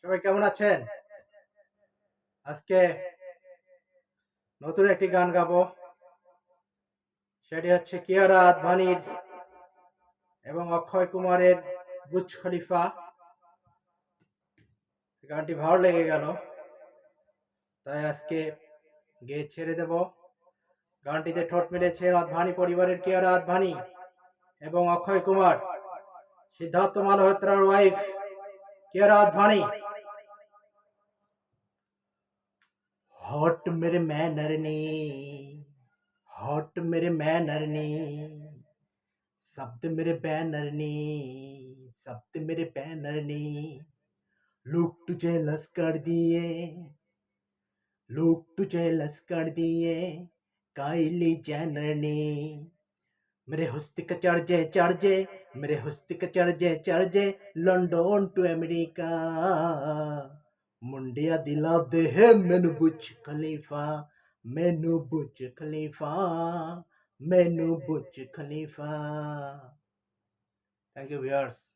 সবাই কেমন আছেন? আজকে নতুন একটি গান সেটি হচ্ছে কিয়ারা এবং অক্ষয় কুমারের বুচ খলিফা। গানটি ভালো লেগে গেল, তাই আজকে গেয়ে ছেড়ে দেব। গানটিতে ঠোঁট মেরেছেন আদভানি পরিবারের কিয়ারা আদভানি এবং অক্ষয় কুমার। সিদ্ধার্থ মালহোত্রার ওয়াইফ कियारा आडवाणी हॉट मेरे मैनर ने हॉट मेरे मैनर ने शब्द मेरे बैनर ने शब्द मेरे बैनर ने लोग तुझे लस कर दिए लोग तुझे लस कर दिए काइली जैनर ने मेरे हुस्न का चढ़ जे चढ़ जे मेरे हस्तिक चढ़ जे चढ़ जे, लंडन टू अमेरिका मुंडिया दिला दे है मैनू बुच खलीफा, मैनू बुच खलीफा, मैनू Burj Khalifa. Thank you viewers